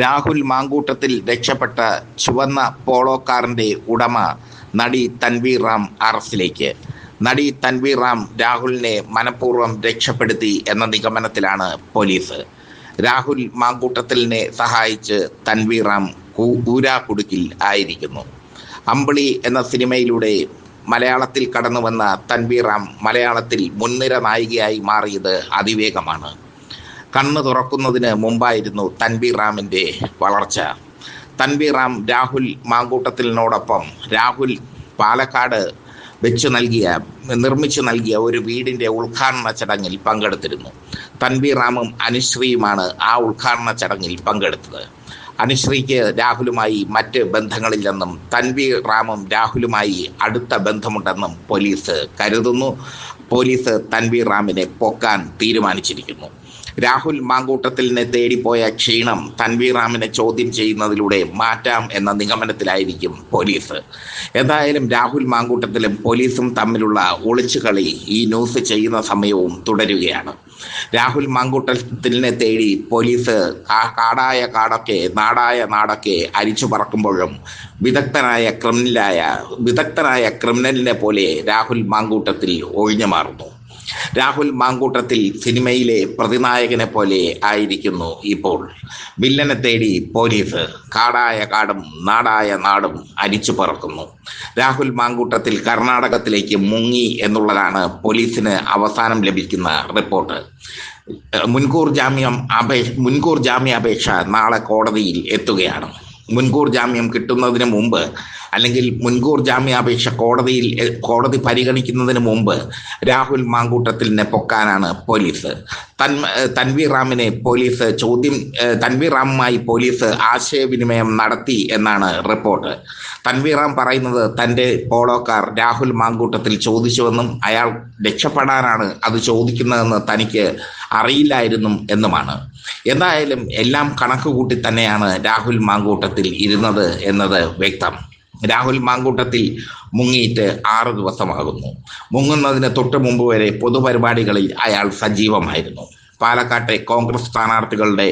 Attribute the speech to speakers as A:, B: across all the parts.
A: രാഹുൽ മാങ്കൂട്ടത്തിൽ രക്ഷപ്പെട്ട ചുവന്ന പോളോ കാറിന്റെ ഉടമ നടി തൻവീർ റാം അറസ്റ്റിലേക്ക് നടി തൻവീർ റാം രാഹുലിനെ മനഃപൂർവം രക്ഷപ്പെടുത്തി എന്ന നിഗമനത്തിലാണ് പോലീസ്. രാഹുൽ മാങ്കൂട്ടത്തിലിനെ സഹായിച്ച് തൻവീർ റാം ഊരാക്കുടുക്കിൽ ആയിരിക്കുന്നു. അമ്പിളി എന്ന സിനിമയിലൂടെ മലയാളത്തിൽ കടന്നു വന്ന തൻവീർ റാം മലയാളത്തിൽ മുൻനിര നായികയായി മാറിയത് അതിവേഗമാണ്. കണ്ണ് തുറക്കുന്നതിന് മുമ്പായിരുന്നു തൻബി റാമിന്റെ വളർച്ച. തൻബി റാം രാഹുൽ മാങ്കൂട്ടത്തിനോടൊപ്പം രാഹുൽ പാലക്കാട് വെച്ച് നൽകിയ നിർമ്മിച്ച് നൽകിയ ഒരു വീടിന്റെ ഉദ്ഘാടന ചടങ്ങിൽ പങ്കെടുത്തിരുന്നു. തൻബി റാമും അനുശ്രീയുമാണ് ആ ഉദ്ഘാടന ചടങ്ങിൽ പങ്കെടുത്തത്. അനുശ്രീക്ക് രാഹുലുമായി മറ്റ് ബന്ധങ്ങളില്ലെന്നും തൻവി റാമും രാഹുലുമായി അടുത്ത ബന്ധമുണ്ടെന്നും പോലീസ് കരുതുന്നു. പോലീസ് തൻവി റാമിനെ പൊക്കാൻ തീരുമാനിച്ചിരിക്കുന്നു. രാഹുൽ മാങ്കൂട്ടത്തിലിനെ തേടിപ്പോയ ക്ഷീണം തൻവീറാമിനെ ചോദ്യം ചെയ്യുന്നതിലൂടെ മാറ്റാം എന്ന നിഗമനത്തിലായിരിക്കും പോലീസ്. എന്തായാലും രാഹുൽ മാങ്കൂട്ടത്തിലും പോലീസും തമ്മിലുള്ള ഒളിച്ചുകളി ഈ ന്യൂസ് ചെയ്യുന്ന സമയവും തുടരുകയാണ്. രാഹുൽ മാങ്കൂട്ടത്തിലിനെ തേടി പോലീസ് ആ കാടായ കാടൊക്കെ നാടായ നാടൊക്കെ അരിച്ചു പറക്കുമ്പോഴും വിദഗ്ധനായ ക്രിമിനലായ വിദഗ്ധനായ ക്രിമിനലിനെ പോലെ രാഹുൽ മാങ്കൂട്ടത്തിൽ ഒഴിഞ്ഞു മാറുന്നു. രാഹുൽ മാങ്കൂട്ടത്തിൽ സിനിമയിലെ പ്രതിനായകനെ പോലെ ആയിരിക്കുന്നു ഇപ്പോൾ. വില്ലനെ തേടി പോലീസ് കാടായ കാടും നാടായ നാടും അരിച്ചു പറക്കുന്നു. രാഹുൽ മാങ്കൂട്ടത്തിൽ കർണാടകത്തിലേക്ക് മുങ്ങി എന്നുള്ളതാണ് പോലീസിന് അവസാനം ലഭിക്കുന്ന റിപ്പോർട്ട്. മുൻകൂർ ജാമ്യം അപേക്ഷ മുൻകൂർ ജാമ്യാപേക്ഷ നാളെ കോടതിയിൽ എത്തുകയാണ്. മുൻകൂർ ജാമ്യം കിട്ടുന്നതിന് മുമ്പ് അല്ലെങ്കിൽ മുൻകൂർ ജാമ്യാപേക്ഷ കോടതിയിൽ കോടതി പരിഗണിക്കുന്നതിന് മുമ്പ് രാഹുൽ മാങ്കൂട്ടത്തിലിനെ പൊക്കാനാണ് പോലീസ്. തൻ തൻവീർ റാമിനെ പോലീസ് ചോദ്യം തൻവീർ റാമുമായി പോലീസ് ആശയവിനിമയം നടത്തി എന്നാണ് റിപ്പോർട്ട്. തൻവീർ റാം പറയുന്നത് തന്റെ Polo car car Rahul Mamkootathil ചോദിച്ചുവെന്നും അയാൾ രക്ഷപ്പെടാനാണ് അത് ചോദിക്കുന്നതെന്ന് തനിക്ക് അറിയില്ലായിരുന്നു എന്നുമാണ്. എന്തായാലും എല്ലാം കണക്ക് കൂട്ടി തന്നെയാണ് രാഹുൽ മാങ്കൂട്ടത്തിൽ ഇരുന്നത് എന്നത് വ്യക്തം. രാഹുൽ മാങ്കൂട്ടത്തിൽ മുങ്ങിയിട്ട് ആറ് ദിവസമാകുന്നു. മുങ്ങുന്നതിന് തൊട്ട് മുമ്പ് വരെ പൊതുപരിപാടികളിൽ അയാൾ സജീവമായിരുന്നു. പാലക്കാട്ടെ കോൺഗ്രസ് സ്ഥാനാർത്ഥികളുടെ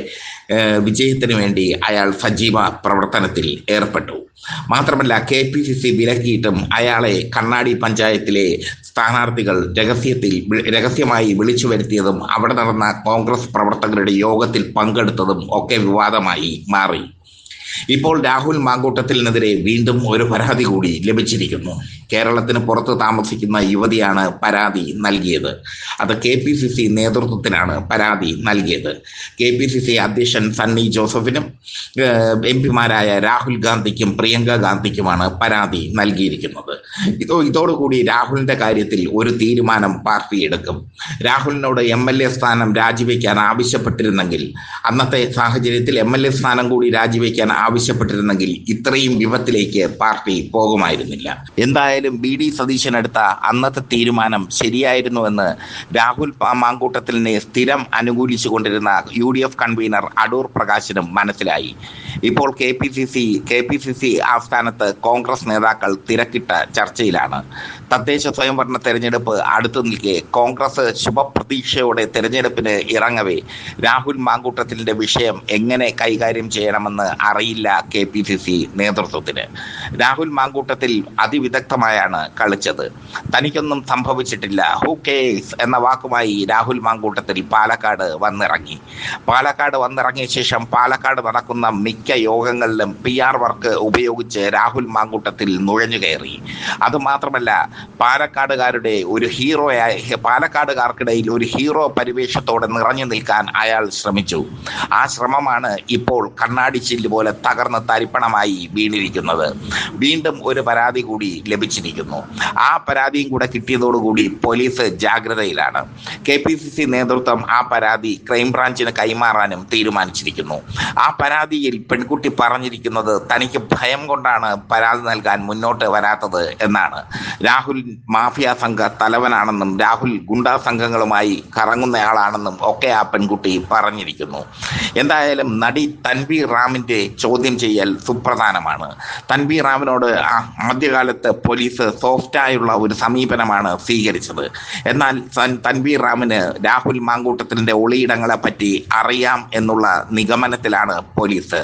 A: വിജയത്തിനു വേണ്ടി അയാൾ സജീവ പ്രവർത്തനത്തിൽ ഏർപ്പെട്ടു. മാത്രമല്ല കെ പി സി സി വിലക്കിയിട്ടും അയാളെ കണ്ണാടി പഞ്ചായത്തിലെ സ്ഥാനാർത്ഥികൾ രഹസ്യത്തിൽ രഹസ്യമായി വിളിച്ചു വരുത്തിയതും അവിടെ നടന്ന കോൺഗ്രസ് പ്രവർത്തകരുടെ യോഗത്തിൽ പങ്കെടുത്തതും ഒക്കെ വിവാദമായി മാറി. ഇപ്പോൾ രാഹുൽ മാങ്കൂട്ടത്തിനെതിരെ വീണ്ടും ഒരു പരാതി കൂടി ലഭിച്ചിരിക്കുന്നു. കേരളത്തിന് പുറത്ത് താമസിക്കുന്ന യുവതിയാണ് പരാതി നൽകിയത്. അത് കെ പി സി സി നേതൃത്വത്തിനാണ് പരാതി നൽകിയത്. കെ പി സി സി അധ്യക്ഷൻ സണ്ണി ജോസഫിനും എം പിമാരായ രാഹുൽ ഗാന്ധിക്കും പ്രിയങ്ക ഗാന്ധിക്കുമാണ് പരാതി നൽകിയിരിക്കുന്നത്. ഇതോ ഇതോടുകൂടി രാഹുലിന്റെ കാര്യത്തിൽ ഒരു തീരുമാനം പാർട്ടി എടുക്കും. രാഹുലിനോട് എം എൽ എ സ്ഥാനം രാജിവെക്കാൻ ആവശ്യപ്പെട്ടിരുന്നെങ്കിൽ അന്നത്തെ സാഹചര്യത്തിൽ എം എൽ എ സ്ഥാനം കൂടി രാജിവെക്കാൻ ആവശ്യപ്പെട്ടിരുന്നെങ്കിൽ ഇത്രയും വിപത്തിലേക്ക് പാർട്ടി പോകുമായിരുന്നില്ല. എന്തായാലും ബി ഡി സതീശൻ എടുത്ത അന്നത്തെ തീരുമാനം ശരിയായിരുന്നുവെന്ന് രാഹുൽ മാങ്കൂട്ടത്തിലിനെ സ്ഥിരം അനുകൂലിച്ചു കൊണ്ടിരുന്ന U D F convener Adoor പ്രകാശിനും മനസ്സിലായി. ഇപ്പോൾ K P C C K P C C ആസ്ഥാനത്ത് കോൺഗ്രസ് നേതാക്കൾ തിരക്കിട്ട ചർച്ചയിലാണ്. തദ്ദേശ സ്വയംഭരണ തെരഞ്ഞെടുപ്പ് അടുത്തു നിൽക്കെ. കോൺഗ്രസ് ശുഭപ്രതീക്ഷയോടെ തെരഞ്ഞെടുപ്പിന് ഇറങ്ങവേ. രാഹുൽ മാങ്കൂട്ടത്തിന്റെ വിഷയം എങ്ങനെ കൈകാര്യം ചെയ്യണമെന്ന് അറിയില്ല കെ പി സി സി നേതൃത്വത്തിന്. രാഹുൽ മാങ്കൂട്ടത്തിൽ അതിവിദഗ്ധമായാണ് കളിച്ചത്. തനിക്കൊന്നും സംഭവിച്ചിട്ടില്ല. ഹു കേസ് എന്ന വാക്കുമായി രാഹുൽ മാങ്കൂട്ടത്തിൽ പാലക്കാട് വന്നിറങ്ങി. പാലക്കാട് വന്നിറങ്ങിയ ശേഷം പാലക്കാട് നടക്കുന്ന മിക്ക യോഗങ്ങളിലും പി ആർ വർക്ക് ഉപയോഗിച്ച് രാഹുൽ മാങ്കൂട്ടത്തിൽ നുഴഞ്ഞു കയറി. അതുമാത്രമല്ല പാലക്കാടുകാരുടെ ഒരു ഹീറോയായ പാലക്കാടുകാർക്കിടയിൽ ഒരു ഹീറോ പരിവേഷത്തോടെ നിറഞ്ഞു നിൽക്കാൻ അയാൾ ശ്രമിച്ചു. ആ ശ്രമമാണ് ഇപ്പോൾ കണ്ണാടി ചില്ല് പോലെ തകർന്ന് തരിപ്പണമായി വീണിരിക്കുന്നത്. വീണ്ടും ഒരു പരാതി കൂടി ലഭിച്ചിരിക്കുന്നു. ആ പരാതിയും കൂടെ കിട്ടിയതോടുകൂടി പോലീസ് ജാഗ്രതയിലാണ്. കെ പി സി സി നേതൃത്വം ആ പരാതി ക്രൈംബ്രാഞ്ചിന് കൈമാറാനും തീരുമാനിച്ചിരിക്കുന്നു. ആ പരാതിയിൽ പെൺകുട്ടി പറഞ്ഞിരിക്കുന്നത് തനിക്ക് ഭയം കൊണ്ടാണ് പരാതി നൽകാൻ മുന്നോട്ട് വരാത്തത് എന്നാണ്. രാഹുൽ മാഫിയ സംഘ തലവനാണെന്നും രാഹുൽ ഗുണ്ടാ സംഘങ്ങളുമായി കറങ്ങുന്നയാളാണെന്നും ഒക്കെ ആ പെൺകുട്ടി പറഞ്ഞിരിക്കുന്നു. എന്തായാലും നടി തൻവീർ റാമിന്റെ ചോദ്യം ചെയ്യൽ സുപ്രധാനമാണ്. തൻവീർ റാമിനോട് ആദ്യകാലത്ത് പോലീസ് സോഫ്റ്റായുള്ള ഒരു സമീപനമാണ് സ്വീകരിച്ചത്. എന്നാൽ തൻവി റാമിന് രാഹുൽ മാങ്കൂട്ടത്തിന്റെ ഒളിയിടങ്ങളെ പറ്റി അറിയാം എന്നുള്ള നിഗമനത്തിലാണ് പോലീസ്.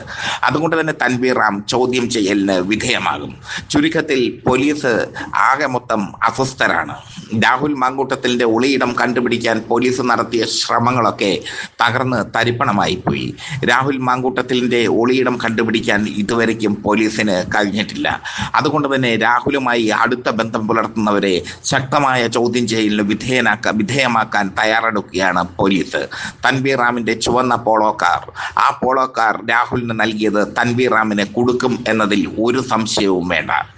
A: അതുകൊണ്ട് തന്നെ തൻവീർ റാം ചോദ്യം ചെയ്യലിന് വിധേയമാകും. ചുരുക്കത്തിൽ പോലീസ് ആകെ മൊത്തം അസ്വസ്ഥരാണ്. രാഹുൽ മാങ്കൂട്ടത്തിന്റെ ഒളിയിടം കണ്ടുപിടിക്കാൻ പോലീസ് നടത്തിയ ശ്രമങ്ങളൊക്കെ തകർന്ന് തരിപ്പണമായി പോയി. രാഹുൽ മാങ്കൂട്ടത്തിന്റെ ഒളിയിടം കണ്ടുപിടിക്കാൻ ഇതുവരയ്ക്കും പോലീസിന് കഴിഞ്ഞിട്ടില്ല. അതുകൊണ്ട് തന്നെ രാഹുലുമായി അടുത്ത ബന്ധം പുലർത്തുന്നവരെ ശക്തമായ ചോദ്യം ചെയ്യലിന് വിധേയനാക്ക വിധേയമാക്കാൻ തയ്യാറെടുക്കുകയാണ് പോലീസ്. തൻവീർ റാമിന്റെ ചുവന്ന പോളോ കാർ ആ പോളോ കാർ രാഹുലിന് നൽകിയത് തൻവീർ റാമിന് കൊടുക്കും എന്നതിൽ ഒരു സംശയവും വേണ്ട.